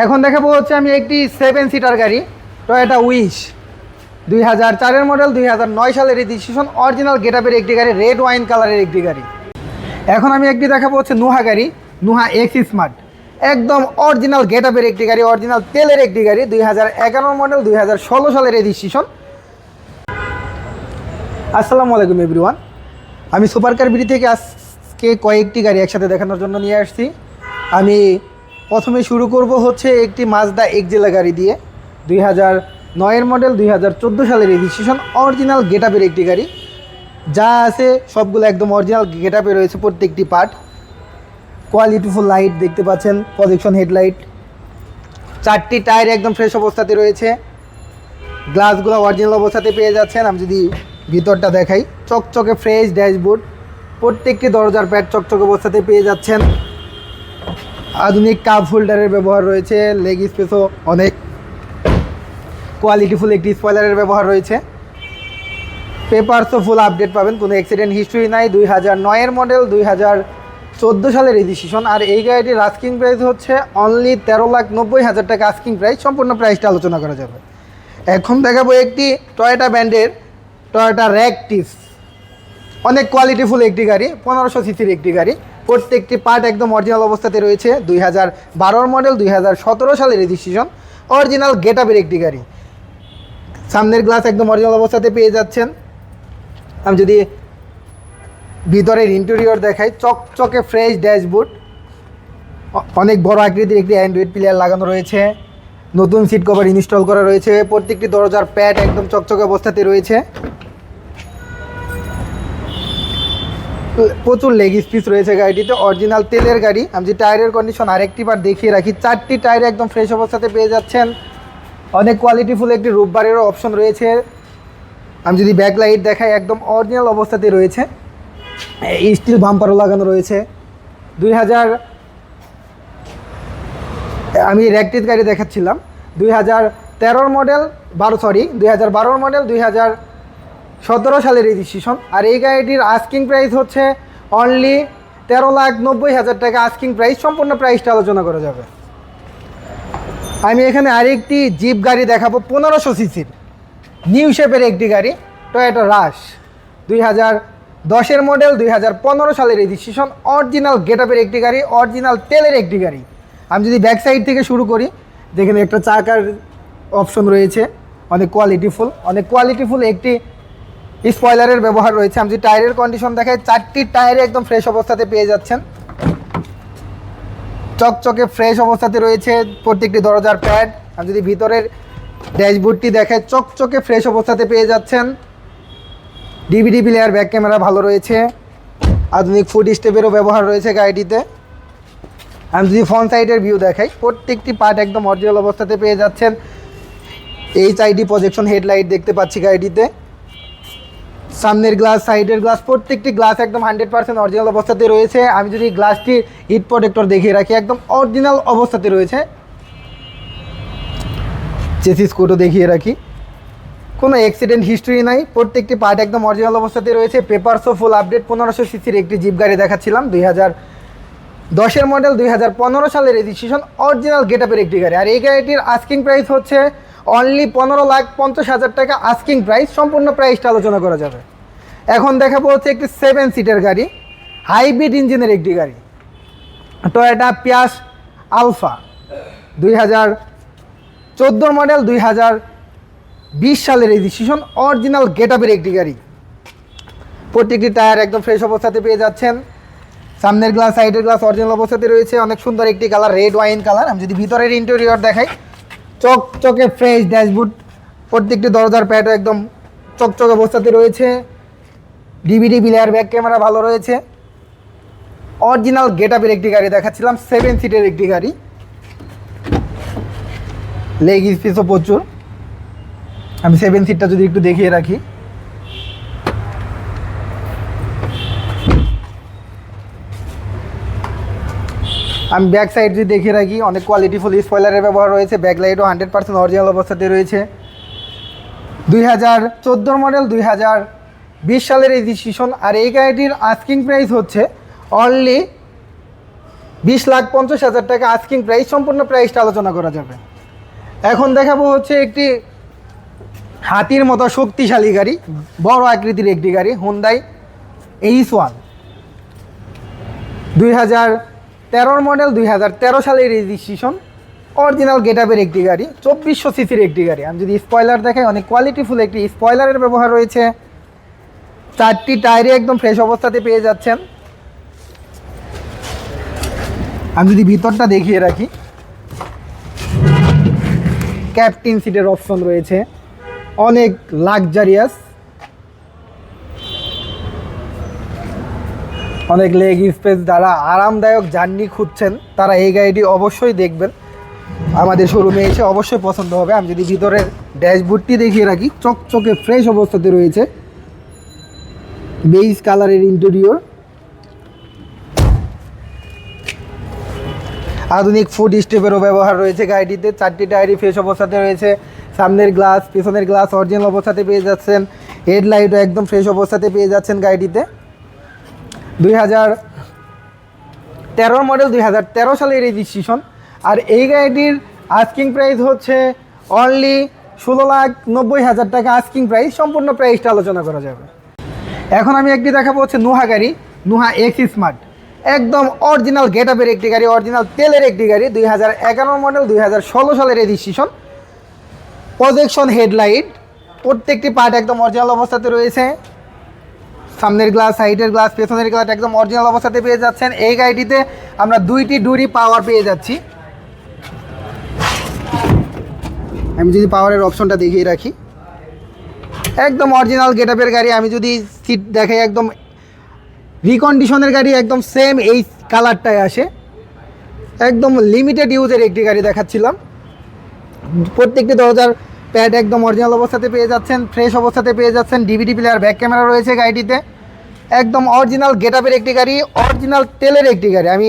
এখন দেখাবো হচ্ছে আমি একটি সেভেন সিটার গাড়ি টয়োটা উইশ দুই হাজার চারের মডেল দুই হাজার নয় সালের রেজিস্ট্রেশন অরিজিনাল গেটআপের একটি গাড়ি রেড ওয়াইন কালারের একটি গাড়ি। এখন আমি একটি দেখাবো হচ্ছে নুহা গাড়ি নুহা এক্স স্মার্ট একদম অরিজিনাল গেটআপের একটি গাড়ি অরিজিনাল তেলের একটি গাড়ি, দুই হাজার এগারো মডেল দুই হাজার ষোলো সালের রেজিস্ট্রেশন আসসালামু আলাইকুম এভরিওয়ান আমি সুপার কার বিডি থেকে আজকে কয়েকটি গাড়ি একসাথে দেখানোর জন্য নিয়ে আসছি। আমি প্রথমে শুরু করব হচ্ছে একটি মাজদা এক্সেলা গাড়ি দিয়ে। দুই হাজার নয়ের মডেল দুই হাজার চোদ্দ সালের রেজিস্ট্রেশন অরিজিনাল গেটআপের একটি গাড়ি। যা আছে সবগুলো একদম অরিজিনাল গেটআপে রয়েছে প্রত্যেকটি পার্ট কোয়ালিটিফুল লাইট দেখতে পাচ্ছেন প্রজেকশন হেডলাইট চারটি টায়ার একদম ফ্রেশ অবস্থাতে রয়েছে। গ্লাসগুলো অরিজিনাল অবস্থাতে পেয়ে যাচ্ছেন, আমি যদি ভিতরটা দেখাই। চকচকে ফ্রেশ ড্যাশবোর্ড প্রত্যেকটি দরজার প্যাড চকচকে অবস্থাতে পেয়ে যাচ্ছেন। আধুনিক কাপ হোল্ডারের ব্যবহার রয়েছে লেগ স্পেসও অনেক কোয়ালিটিফুল একটি স্পয়লারের ব্যবহার রয়েছে। পেপারসও ফুল আপডেট পাবেন, কোনো অ্যাক্সিডেন্ট হিস্ট্রি নাই, দুই হাজার নয়ের মডেল দুই হাজার চোদ্দ সালের রেজিস্ট্রেশন আর এই গাড়িটির আস্কিং প্রাইস হচ্ছে অনলি তেরো লাখ নব্বই হাজার টাকা আস্কিং প্রাইস সম্পূর্ণ প্রাইসটা আলোচনা করা যাবে। এখন দেখাবো একটি টয়োটা ব্র্যান্ডের টয়োটা র্যাকটিস অনেক কোয়ালিটিফুল একটি গাড়ি, পনেরোশো সিসির একটি গাড়ি। প্রত্যেকটি পার্ট একদম অরিজিনাল অবস্থাতে রয়েছে, দুই হাজার বারোর মডেল দুই হাজার সতেরো সালের রেজিস্ট্রেশন অরিজিনাল গেটআপের একটি গাড়ি। সামনের গ্লাস একদম অরিজিনাল অবস্থাতে পেয়ে যাচ্ছেন। আমি যদি ভিতরের ইন্টেরিয়র দেখাই, চকচকে ফ্রেশ ড্যাশবোর্ড অনেক বড় আকৃতির একটি অ্যান্ড্রয়েড প্লেয়ার লাগানো রয়েছে। নতুন সিট কভার ইনস্টল করা রয়েছে। প্রত্যেকটি দরজার প্যাড একদম চকচকে অবস্থাতে রয়েছে। প্রচুর লেগ স্পিস রয়েছে গাড়িটিতে অরিজিনাল তেলের গাড়ি। আমি যে টায়ারের কন্ডিশন আরেকটি বার দেখিয়ে রাখি, চারটি টায়ার একদম ফ্রেশ অবস্থাতে পেয়ে যাচ্ছেন। অনেক কোয়ালিটিফুল একটি রূপবারেরও অপশন রয়েছে। আমি যদি ব্যাক লাইট দেখাই, একদম অরিজিনাল অবস্থাতে রয়েছে। স্টিল বাম্পারও লাগানো রয়েছে। দুই হাজার, আমি র্যাকটিস গাড়ি দেখাচ্ছিলাম। দুই হাজার তেরোর মডেল বারো সরি দুই হাজার বারোর মডেল দুই হাজার সতেরো সালের রেজিস্ট্রেশন আর এই গাড়িটির আস্কিং প্রাইস হচ্ছে অনলি তেরো লাখ নব্বই হাজার টাকা। আস্কিং প্রাইস সম্পূর্ণ প্রাইসটা আলোচনা করা যাবে। আমি এখানে আরেকটি জিপ গাড়ি দেখাবো, পনেরোশো সিসির নিউ শেপের একটি গাড়ি টয়োটা রাশ দুই হাজার দশের মডেল দুই হাজার পনেরো সালের রেজিস্ট্রেশন অরিজিনাল গেটআপের একটি গাড়ি অরিজিনাল তেলের একটি গাড়ি। আমি যদি ব্যাক সাইড থেকে শুরু করি, যেখানে একটা চাকার অপশন রয়েছে, অনেক কোয়ালিটিফুল অনেক কোয়ালিটিফুল একটি স্পয়লারের ব্যবহার রয়েছে। আমি যদি টায়ারের কন্ডিশন দেখাই, চারটি টায়ারে একদম ফ্রেশ অবস্থাতে পেয়ে যাচ্ছেন। চকচকে ফ্রেশ অবস্থাতে রয়েছে প্রত্যেকটি দরজার প্যাড আমি যদি ভিতরের ড্যাশবোর্ডটি দেখে চকচকে ফ্রেশ অবস্থাতে পেয়ে যাচ্ছেন। ডিভিডি প্লেয়ার ব্যাক ক্যামেরা ভালো রয়েছে। আধুনিক ফুড স্টেপেরও ব্যবহার রয়েছে গাড়িটিতে। আমি যদি ফ্রন্ট সাইডের ভিউ দেখাই, প্রত্যেকটি পার্ট একদম অরিজিনাল অবস্থাতে পেয়ে যাচ্ছেন। এইচ আইডি প্রজেকশন হেডলাইট দেখতে পাচ্ছি গাড়িটিতে। সামনের গ্লাস সাইডের গ্লাস প্রত্যেকটি গ্লাস একদম হান্ড্রেড পার্সেন্ট অরিজিনাল অবস্থাতে রয়েছে। আমি যদি গ্লাসটি হিট প্রোটেক্টর দেখিয়ে রাখি, একদম অরিজিনাল অবস্থাতে রয়েছে। চেসিস কোডও দেখিয়ে রাখি। কোনো অ্যাক্সিডেন্ট হিস্ট্রি নাই, প্রত্যেকটি পার্ট একদম অরিজিনাল অবস্থাতে রয়েছে। পেপারসও ফুল আপডেট পনেরোশো সিসির একটি জিপ গাড়ি দেখাচ্ছিলাম, দুই হাজার দশের মডেল দুই হাজার পনেরো সালের রেজিস্ট্রেশন অরিজিনাল গেট আপের একটি গাড়ি। আর এই গাড়িটির আস্কিং প্রাইস হচ্ছে অনলি পনেরো লাখ পঞ্চাশ হাজার টাকা। আস্কিং প্রাইস সম্পূর্ণ প্রাইসটা আলোচনা করা যাবে। এখন দেখাবো হচ্ছে একটি সেভেন সিটের গাড়ি হাইব্রিড ইঞ্জিনের একটি গাড়ি টয়োটা পিয়াস আলফা দুই হাজার চোদ্দ মডেল দুই হাজার বিশ সালের রেজিস্ট্রেশন অরিজিনাল গেটআপের একটি গাড়ি। প্রত্যেকটি টায়ার একদম ফ্রেশ অবস্থাতে পেয়ে যাচ্ছেন। সামনের গ্লাস সাইডের গ্লাস অরিজিনাল অবস্থাতে রয়েছে। অনেক সুন্দর একটি কালার রেড ওয়াইন কালার আমি যদি ভিতরের ইন্টেরিয়র দেখাই চকচকে ফ্রেশ ড্যাশবোর্ড প্রত্যেকটি দরজার প্যাডও একদম চকচক অবস্থাতে রয়েছে। ডিভিডি প্লেয়ার ব্যাক ক্যামেরা ভালো রয়েছে। অরিজিনাল গেট আপের একটি গাড়ি দেখাচ্ছিলাম সেভেন সিটের একটি গাড়ি। লেগ স্পেসও প্রচুর। আমি সেভেন সিটটা যদি একটু দেখিয়ে রাখি। আমি ব্যাক সাইড যদি দেখিয়ে রাখি, অনেক কোয়ালিটিফুল স্পয়লারের ব্যবহার রয়েছে ব্যাক লাইটও হান্ড্রেড পার্সেন্ট অরিজিনাল অবস্থাতে রয়েছে। দুই হাজার মডেল দুই হাজার বিশ সালের রেজিস্ট্রেশন আর এই গাড়িটির আস্কিং প্রাইস হচ্ছে অনলি বিশ লাখ পঞ্চাশ হাজার টাকা আস্কিং প্রাইস সম্পূর্ণ প্রাইসটা আলোচনা করা যাবে। এখন দেখাবো হচ্ছে একটি হাতির মতো শক্তিশালী গাড়ি, বড় আকৃতির একটি গাড়ি হুন্দাই এইস ওয়ান দুই হাজার তেরোর মডেল দুই হাজার তেরো সালের রেজিস্ট্রেশন অরিজিনাল গেটআপের একটি গাড়ি, চব্বিশশো সিসির একটি গাড়ি। আমি যদি স্পয়লার দেখাই, অনেক কোয়ালিটিফুল একটি স্পয়লারের ব্যবহার রয়েছে। চারটি টায়ারে একদম ফ্রেশ অবস্থাতে পেয়ে যাচ্ছেন। আমি যদি ভিতরটা দেখিয়ে রাখি। ক্যাপ্টেন সিটের অপশন রয়েছে। অনেক লাক্সারিয়াস অনেক লেগ স্পেস দ্বারা আরামদায়ক জার্নি খুঁজছেন, তারা এই গাড়িটি অবশ্যই দেখবেন। আমাদের শোরুমে এসে অবশ্যই পছন্দ হবে। আমি যদি ভিতরের ড্যাশবোর্ডটি দেখিয়ে রাখি, চকচকে ফ্রেশ অবস্থাতে রয়েছে। বেইজ কালারের ইন্টেরিয়র আধুনিক ফুড স্টেপেরও ব্যবহার রয়েছে গাড়িটিতে। চারটি টায়ারই ফ্রেশ অবস্থাতে রয়েছে। সামনের গ্লাস পেছনের গ্লাস অরিজিনাল অবস্থাতে পেয়ে যাচ্ছেন। হেডলাইটও একদম ফ্রেশ অবস্থাতে পেয়ে যাচ্ছেন গাড়িটিতে। দুই হাজার তেরোর মডেল দুই হাজার তেরো সালের রেজিস্ট্রেশন আর এই গাড়িটির আস্কিং প্রাইস হচ্ছে অনলি ষোলো লাখ নব্বই হাজার টাকা। আস্কিং প্রাইস সম্পূর্ণ প্রাইসটা আলোচনা করা যাবে। এখন আমি একটি দেখাবো হচ্ছে নুহা গাড়ি, নুহা এক্স স্মার্ট একদম অরিজিনাল গেট গেটআপের একটি গাড়ি অরিজিনাল তেলের একটি গাড়ি, দুই হাজার এগারো মডেল দুই হাজার ষোলো সালের রেজিস্ট্রেশন প্রজেকশন হেডলাইট প্রত্যেকটি পার্ট একদম অরিজিনাল অবস্থাতে রয়েছে। সামনের গ্লাস সাইডের গ্লাস পেছনের গ্লাস একদম অরিজিনাল অবস্থাতে পেয়ে যাচ্ছেন। এই গাড়িটিতে আমরা দুইটি ডুরি পাওয়ার পেয়ে যাচ্ছি। আমি যদি পাওয়ারের অপশনটা দেখিয়ে রাখি। একদম অরিজিনাল গেটআপের গাড়ি। আমি যদি সিট দেখাই, একদম রিকন্ডিশনের গাড়ি, একদম সেম এই কালারটায় আসে। একদম লিমিটেড ইউজের একটি গাড়ি দেখাচ্ছিলাম। প্রত্যেকটি দরজার প্যাড একদম অরিজিনাল অবস্থাতে পেয়ে যাচ্ছেন ফ্রেশ অবস্থাতে পেয়ে যাচ্ছেন। ডিভিডি প্লেয়ার ব্যাক ক্যামেরা রয়েছে গাড়িটিতে। একদম অরিজিনাল গেটআপের একটি গাড়ি অরিজিনাল তেলের একটি গাড়ি। আমি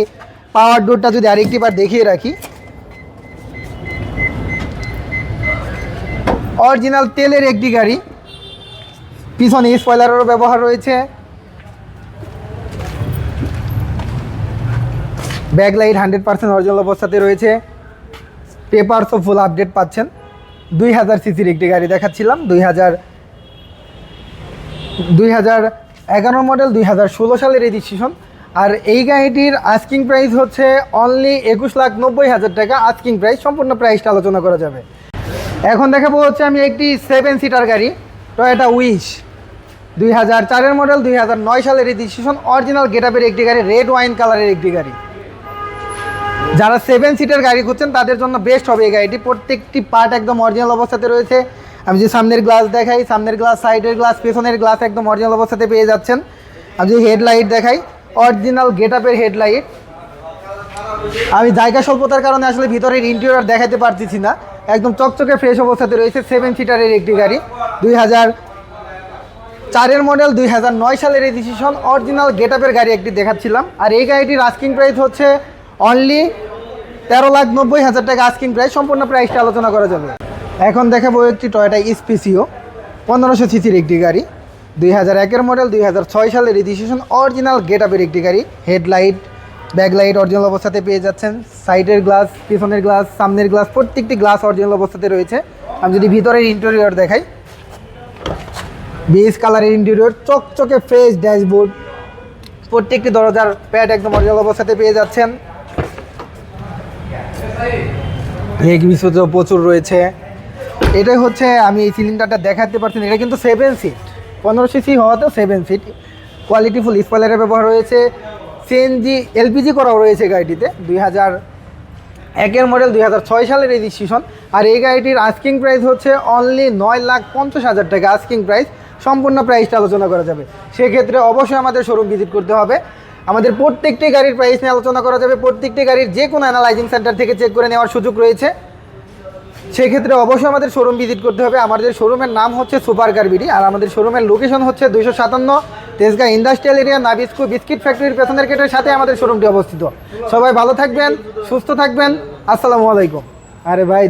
পাওয়ার ডোরটা যদি আরেকটি বার দেখিয়ে রাখি। অরিজিনাল তেলের একটি গাড়ি। পিছনে স্পয়লারেরও ব্যবহার রয়েছে। Back light hundred percent original অবস্থাতে রয়েছে। পেপারসও ফুল আপডেট পাচ্ছেন। দুই হাজার সিসির একটি গাড়ি দেখাচ্ছিলাম। দুই হাজার দুই হাজার এগারো মডেল দুই হাজার ষোলো সালের রেজিস্ট্রেশন আর এই গাড়িটির আস্কিং প্রাইস হচ্ছে অনলি একুশ লাখ নব্বই হাজার টাকা। আস্কিং প্রাইস সম্পূর্ণ প্রাইসটা আলোচনা করা যাবে। এখন দেখাবো হচ্ছে আমি একটি সেভেন সিটার গাড়ি টয়োটা উইশ দুই হাজার চারের মডেল দুই হাজার নয় সালের রেজিস্ট্রেশন অরিজিনাল গেটআপের একটি গাড়ি রেড ওয়াইন কালারের একটি গাড়ি। যারা সেভেন সিটের গাড়ি খুঁজছেন, তাদের জন্য বেস্ট হবে এই গাড়িটি। প্রত্যেকটি পার্ট একদম অরিজিনাল অবস্থাতে রয়েছে। আমি যদি সামনের গ্লাস দেখাই, সামনের গ্লাস সাইডের গ্লাস পেছনের গ্লাস একদম অরিজিনাল অবস্থাতে পেয়ে যাচ্ছেন। আমি যদি হেডলাইট দেখাই অরিজিনাল গেটআপের হেডলাইট আমি জায়গা স্বল্পতার কারণে আসলে ভিতরের ইন্টেরিয়র দেখাতে পারতেছি না। একদম চকচকে ফ্রেশ অবস্থাতে রয়েছে সেভেন সিটারের একটি গাড়ি। দুই হাজার চারের মডেল দুই হাজার নয় সালের রেজিস্ট্রেশন অরিজিনাল গেটআপের গাড়ি একটি দেখাচ্ছিলাম। আর এই গাড়িটির আস্কিং প্রাইস হচ্ছে অনলি তেরো লাখ নব্বই হাজার টাকা আস্কিং প্রাইস সম্পূর্ণ প্রাইসটা আলোচনা করা যাবে। এখন দেখাবো একটি টয়োটা স্পেসিও পনেরোশো সিসির একটি গাড়ি। দুই হাজার একের মডেল, দুই হাজার ছয় সালের রেজিস্ট্রেশন অরিজিনাল গেটআপের একটি গাড়ি। হেডলাইট, ব্যাকলাইট অরিজিনাল অবস্থাতে পেয়ে যাচ্ছেন। সাইডের গ্লাস পিছনের গ্লাস সামনের গ্লাস প্রত্যেকটি গ্লাস অরিজিনাল অবস্থাতে রয়েছে। আমি যদি ভিতরের ইন্টেরিয়র দেখাই বেস কালারের ইন্টেরিয়র চকচকে ফ্রেশ ড্যাশবোর্ড প্রত্যেকটি দরজার প্যাড একদম অরিজিনাল অবস্থাতে পেয়ে যাচ্ছেন। লেগ বিস্ফোরণ প্রচুর রয়েছে। এটাই হচ্ছে আমি এই সিলিন্ডারটা দেখাতে পারছি এটা কিন্তু সেভেন সিট পনেরো সিসি হওয়াতেও সেভেন সিট কোয়ালিটিফুল স্পয়লারের ব্যবহার রয়েছে। সিএনজি এলপিজি করাও রয়েছে গাড়িটিতে। দুই হাজার একের মডেল দুই হাজার ছয় সালের রেজিস্ট্রেশন আর এই গাড়িটির আস্কিং প্রাইস হচ্ছে অনলি নয় লাখ পঞ্চাশ হাজার টাকা। আস্কিং প্রাইস সম্পূর্ণ প্রাইসটা আলোচনা করা যাবে। সেক্ষেত্রে অবশ্যই আমাদের শোরুম ভিজিট করতে হবে। আমাদের প্রত্যেকটি গাড়ির প্রাইস নিয়ে আলোচনা করা যাবে। প্রত্যেকটি গাড়ির যে কোনো অ্যানালাইজিং সেন্টার থেকে চেক করে নেওয়ার সুযোগ রয়েছে। সেক্ষেত্রে অবশ্যই আমাদের শোরুম ভিজিট করতে হবে। আমাদের শোরুমের নাম হচ্ছে সুপার কারবিডি আর আমাদের শোরুমের লোকেশন হচ্ছে দুইশো সাতান্ন Tejgaon industrial area Nabisco biscuit ফ্যাক্টরির পেছনের গেটের সাথে আমাদের শোরুমটি অবস্থিত। সবাই ভালো থাকবেন, সুস্থ থাকবেন। আসসালামু আলাইকুম। আরে ভাই